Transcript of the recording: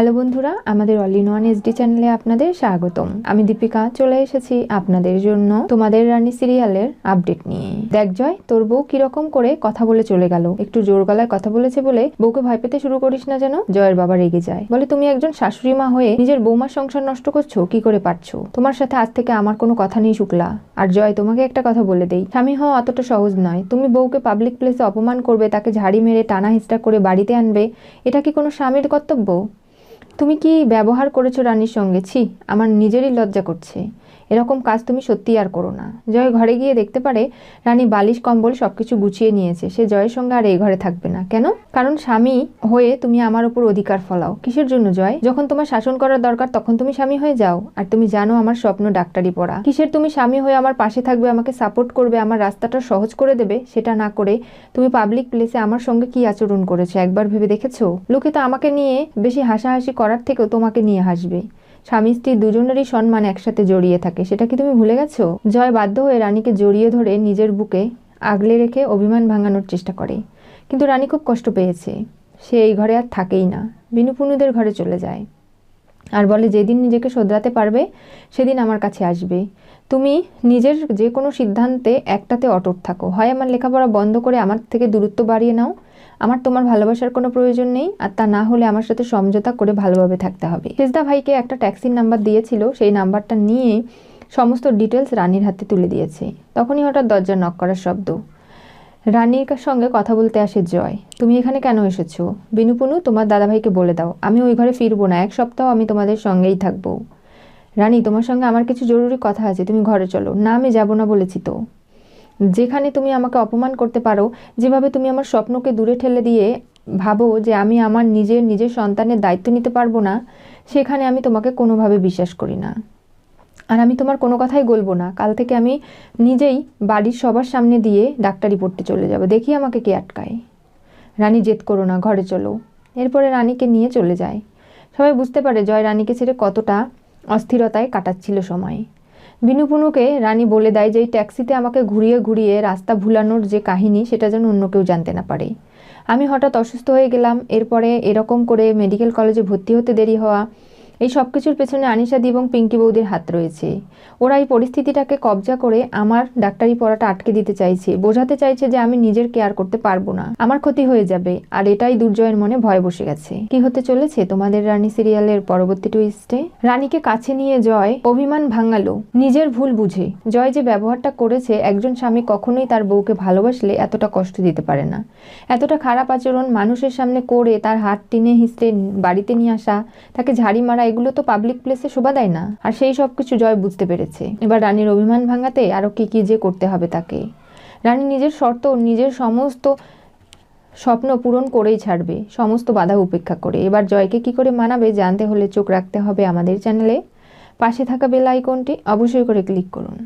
Hello বন্ধুরা, আমাদের all in one SD চ্যানেলে আপনাদের স্বাগতম। আমি দীপিকা, চলে এসেছি আপনাদের জন্য তোমাদের রানী সিরিয়ালের আপডেট নিয়ে। দেখ জয়, তোর বউ কীরকম করে কথা বলে চলে গেল। একটু জোর গলায় কথা বলেছে বলে বউকে ভয় পেতে শুরু করিস না যেন। জয়ের বাবা রেগে যায়। বলে, তুমি একজন শাশুড়ি মা হয়ে নিজের বৌমার সংসার নষ্ট করছ, কি করে পারছ? তোমার সাথে আজ থেকে আমার কোনো কথা নেই, শুক্লা। আর জয়, তোমাকে একটা কথা বলে দেই। স্বামী হওয়া অতটা সহজ নয়। তুমি বউকে পাবলিক প্লেসে অপমান করবে, তাকে ঝাড়ি মেরে টানা হিস্টা করে বাড়িতে আনবে। এটা কি কোনো স্বামীর কর্তব্য? তুমি কি ব্যবহার করেছ রানীর সঙ্গে? ছি, আমার নিজেরই লজ্জা করছে। এরকম কাজ তুমি সত্যি আর করো না। জয় ঘরে গিয়ে দেখতে পারে রানী বালিশ, কম্বল সবকিছু গুছিয়ে নিয়েছে। সে জয়ের সঙ্গে আর এই ঘরে থাকবে না। কেন? কারণ স্বামী হয়ে তুমি আমার উপর অধিকার ফলাও। কিসের জন্য জয়? যখন তোমার শাসন করার দরকার, তখন তুমি স্বামী হয়ে যাও। আর তুমি জানো আমার স্বপ্ন ডাক্তারি পড়া। কিসের তুমি স্বামী হয়ে আমার পাশে থাকবে, আমাকে সাপোর্ট করবে, আমার রাস্তাটা সহজ করে দেবে, সেটা না করে তুমি পাবলিক প্লেসে আমার সঙ্গে কি আচরণ করেছ? একবার ভেবে দেখেছ? লোকে তো আমাকে নিয়ে বেশি হাসাহাসি করার থেকেও তোমাকে নিয়ে হাসবে। স্বামী স্ত্রী দুজনেরই সম্মান একসাথে জড়িয়ে থাকে, সেটা কি তুমি ভুলে গেছো? জয় বাধ্য হয়ে রানীকে জড়িয়ে ধরে নিজের বুকে আগলে রেখে অভিমান ভাঙানোর চেষ্টা করে। কিন্তু রানী খুব কষ্ট পেয়েছে। সে এই ঘরে আর থাকেই না। বিনুপুনুদের ঘরে চলে যায়। আর বলে, যেদিন নিজেকে শোধরাতে পারবে, সেদিন আমার কাছে আসবে। তুমি নিজের যে কোনো সিদ্ধান্তে একটাতে অটুট থাকো। হয় আমার লেখাপড়া বন্ধ করে আমার থেকে দূরত্ব বাড়িয়ে নাও আমার তোমার ভালোবাসার কোনো প্রয়োজন নেই, আর তা না হলে আমার সাথে সমঝোতা করে ভালোভাবে থাকতে হবে। সেজদা ভাইকে একটা ট্যাক্সির নাম্বার দিয়েছিল, সেই নাম্বারটা নিয়ে সমস্ত ডিটেলস রানীর হাতে তুলে দিয়েছে। তখনই হঠাৎ দরজা নক করার শব্দ। রানীর সঙ্গে কথা বলতে আসে জয়। তুমি এখানে কেন এসেছ? বিনুপুনু, তোমার দাদাভাইকে বলে দাও। আমি ওই ঘরে ফিরবো না, এক সপ্তাহ আমি তোমাদের সঙ্গেই থাকব। রানী, তোমার সঙ্গে আমার কিছু জরুরি কথা আছে, তুমি ঘরে চলো। না, আমি যাব না বলেছি তো। যেখানে তুমি আমাকে অপমান করতে পারো, যেভাবে তুমি আমার স্বপ্নকে দূরে ঠেলে দিয়ে ভাবো যে আমি আমার নিজের নিজের সন্তানের দায়িত্ব নিতে পারব না, সেখানে আমি তোমাকে কোনোভাবে বিশ্বাস করি না। আর আমি তোমার কোনো কথাই বলব না। কাল থেকে আমি নিজেই বাড়ির সবার সামনে দিয়ে ডাক্তারি পড়তে চলে যাব। দেখি আমাকে কে আটকায়। রানী জেদ করো না, ঘরে চলো। এরপরে রানীকে নিয়ে চলে যায়। সবাই বুঝতে পারে জয় রানীকে ছেড়ে কতটা অস্থিরতায় কাটাচ্ছিল সময়। বিনুপুনুকে রানী বলে দেয় যে, এই ট্যাক্সিতে আমাকে ঘুরিয়ে ঘুরিয়ে রাস্তা ভুলানোর যে কাহিনী, সেটা যেন অন্য কেউ জানতে না পারে। আমি হঠাৎ অসুস্থ হয়ে গেলাম। এরপরে এরকম করে মেডিকেল কলেজে ভর্তি হতে দেরি হওয়া এই সব কিছুর পেছনে আনিশাদি এবং পিঙ্কি বৌদির হাত রয়েছে। ওরা এই পরিস্থিতিটাকে কবজা করে আমার ডাক্তারি পড়াটা আটকে দিতে চাইছে। বোঝাতে চাইছে যে আমি নিজের কেয়ার করতে পারব না। আমার ক্ষতি হয়ে যাবে। আর এটাই দুর্জয়ের মনে ভয় বসে গেছে। কি হতে চলেছে তোমাদের রানী সিরিয়ালের পরবর্তী টুইস্টে রানীকে কাছে নিয়ে জয়, অভিমান ভাঙালো। নিজের ভুল বুঝে। জয় যে ব্যবহারটা করেছে, একজন স্বামী কখনোই তার বউকে ভালোবাসলে এতটা কষ্ট দিতে পারে না। এতটা খারাপ আচরণ মানুষের সামনে করে তার হাত টিনে হিসড়ে বাড়িতে নিয়ে আসা, তাকে ঝাড়ি মারা এগুলো তো পাবলিক প্লেসে শোভা দেয় না। আর সেই সব কিছু জয় বুঝতে পেরেছে। এবার রানীর অভিমান ভাঙাতে আরও কী কী যে করতে হবে তাকে। রানী নিজের শর্ত, নিজের সমস্ত স্বপ্ন পূরণ করেই ছাড়বে। সমস্ত বাধা উপেক্ষা করে। এবার জয়কে কি করে মানাবে জানতে হলে চোখ রাখতে হবে আমাদের চ্যানেলে পাশে থাকা বেল আইকনটি অবশ্যই করে ক্লিক করুন।